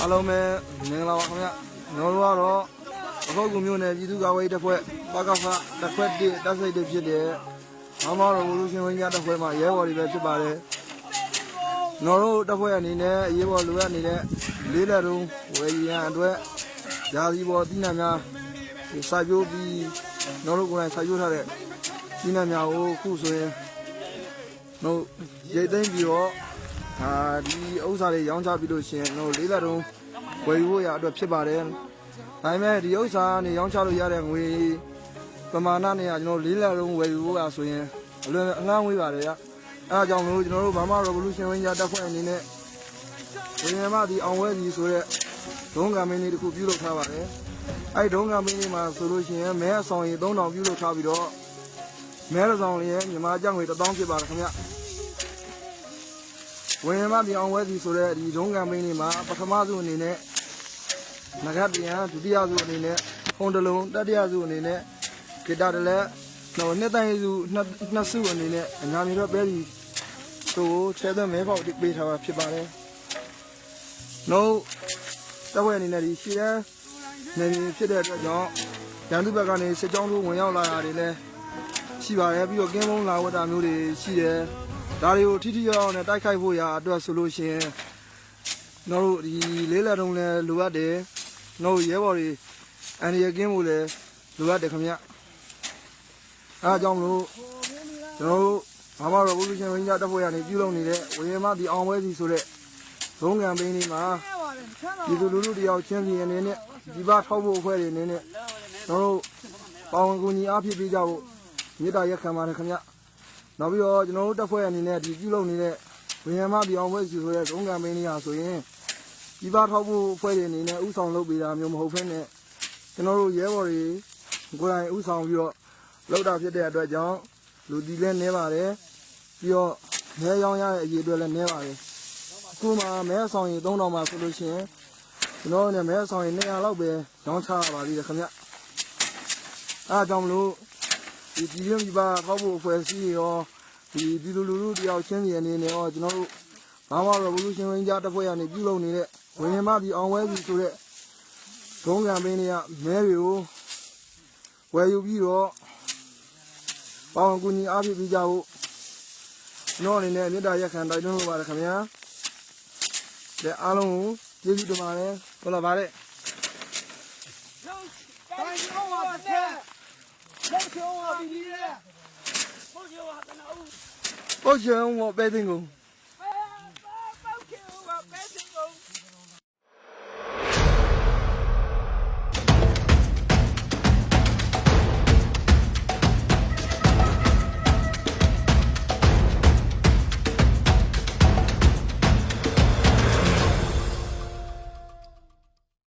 အားလုံးပဲမင်္ဂလာပါခင်ဗျကျွန်တော်တို့ကတော့အခုကူမျိုးနယ်ပြည်သူ့ကာကွယ်ရေးတပ်ဖွဲ့ပကဖတပ်ခွက်တစ်တပ်စိတ်တွေဖြစ်တဲ့မမတော်ဘလူရှင်ဝင်းကြီးတပ်ဖွဲ့မှာရဲဘော်တွေပဲဖြစ်ပါတယ်ကျွန်တော်တို့တပ်ဖွဲ့အနေနဲ့ရဲဘော်လူရနေတဲ့လေးလက်တုံးဝယ်ရန်အတွက်ဓာဒီဘော်တိနများစာပြိုးပြီးကျွန်တော်တို့ကိုယ်တိုင်စာပြိုးထားတဲ့တိနများကိုခုဆိုရင်တို့ရိတ်သိမ်းပြီးတော့ အာဒီဥစ္စာတွေရောင်းချပြီးလို့ရှရင်တို့လေးလက်တုံးဝယ်ယူဖို့ရအတွက်ဖြစ်ပါတယ်။ဒါပေမဲ့ဒီဥစ္စာကနေရောင်းချလို့ရတဲ့ငွေပမာဏနဲ့ကကျွန်တော်လေးလက်တုံးဝယ်ယူဖို့ရဆိုရင်အလွန်အငှားဝေးပါတယ်ဗျ။အဲအကြောင်းလို့ကျွန်တော်တို့ဘာမှ revolution ဝင်ကြတက်ဖွဲ့အနေနဲ့ဝင်ရမဒီအောင်ဝဲစီဆိုတဲ့ဒုံးကမင်းလေးတစ်ခုပြုလုပ်ထားပါတယ်။အဲဒီဒုံးကမင်းလေးမှာဆိုလို့ရှိရင်မဲအဆောင်ရီ3000ပြုလုပ်ထားပြီးတော့မဲရဆောင်လေးရဲ့မြန်မာကျပ်ငွေ1000ဖြစ်ပါတယ်ခင်ဗျ။ ဝင်ရမဒီအောင်ဝဲစီဆိုတဲ့ဒီဒုံးကမင်းလေးမှာပထမဆုံးအနေနဲ့နဂတ်ပြန်ဒုတိယဆုံးအနေနဲ့ဖုန်တလုံးတတိယဆုံးအနေနဲ့ဂီတာတလက်တော့နှစ်တိုင်းစုနှစ်နှစ်စုအနေနဲ့အညာမြေတော့ပဲဒီတို့ချဲသွင်းမဲပေါက်ပေးထားတာဖြစ်ပါတယ်။နှုတ်တဝဲအနေနဲ့ဒီရှီတဲ့နေနေဖြစ်တဲ့အတွက်ကြောင့်ရန်သူဘက်ကနေစစ်ကြောင်းတို့ဝင်ရောက်လာတာတွေလည်းရှိပါတယ်ပြီးတော့ကင်းမုံလာဝတ်တာမျိုးတွေရှိတယ်။ ဒါတွေကိုထိထိရောက်ရောက်နဲ့တိုက်ခိုက်ဖို့ရာအတွက်ဆိုလို့ရှိရင်တို့တို့ဒီလေးလက်တုံးလည်းလိုအပ်တယ်။တို့ရဲဘော်တွေအန်ဒီရကင်းဖို့လည်းလိုအပ်တယ်ခင်ဗျ။အဲအကြောင်းမလို့ကျွန်တော်တို့ဘာမှ revolution ranger တပ်ဖွဲ့ရနေပြုလုပ်နေတဲ့ဝေယမဒီအောင်ပွဲစီဆိုတဲ့ဇုံးကံပိန်းလေးမှာဒီလူလူလူတယောက်ချင်းစီအနေနဲ့ဒီပါထောက်ဖို့အဖွဲ့တွေအနေနဲ့ကျွန်တော်တို့ပါဝင်ကူညီအားဖြည့်ပေးကြဖို့မေတ္တာရက်ခံပါတယ်ခင်ဗျ နောက်ပြီးတော့ကျွန်တော်တို့တပ်ဖွဲ့အနေနဲ့ဒီပြုလုပ်နေတဲ့ဝေယမဒီအောင်ပွဲစီဆိုတဲ့ဇုံးကံပိန်းလေးဟာဆိုရင်ဒီပါထောက်ဖို့အဖွဲ့တွေအနေနဲ့ဥဆောင်လုပ်ပေးတာမျိုးမဟုတ်ဘဲနဲ့ကျွန်တော်တို့ရဲဘော်တွေကိုယ်တိုင်ဥဆောင်ပြီးတော့လောက်တာဖြစ်တဲ့အတွက်ကြောင့်လူဒီလည်းနဲပါတယ်ပြီးတော့မဲရောင်းရတဲ့အရေးအတွက်လည်းနဲပါတယ်အခုမှမဲဆောင်ရင်3000ပါဆိုလို့ရှိရင်ကျွန်တော်နဲ့မဲဆောင်ရင်200လောက်ပဲရောင်းချရပါသေးတယ်ခင်ဗျအဲအကြောင်းမလို့ ဒီဒီရင်းဒီပါဟောက်ဖို့အဖွဲ့အစည်းရောဒီဒီလူလူလူတယောက်ချင်းစီအနေနဲ့ရောကျွန်တော်တို့ဘာမှ revolution ranger တပ်ဖွဲ့ရနေပြုလုပ်နေတဲ့ဝင်ရင်မပြီးအောင်ဝဲပြီးဆိုတဲ့ဒုံးကံပင်းတွေကမဲတွေကိုဝယ်ယူပြီးတော့ပေါဝင်ကူညီအားဖြည့်ပေးကြဖို့ကျွန်တော်အနေနဲ့မေတ္တာရက်ခံတိုက်တွန်းလိုပါတယ်ခင်ဗျာတဲ့အားလုံးကိုကျေးဇူးတင်ပါတယ်ဟုတ်လားဗါတဲ့တိုင်းအောင်ပါတဲ့လက် ချုံပါပြီလေ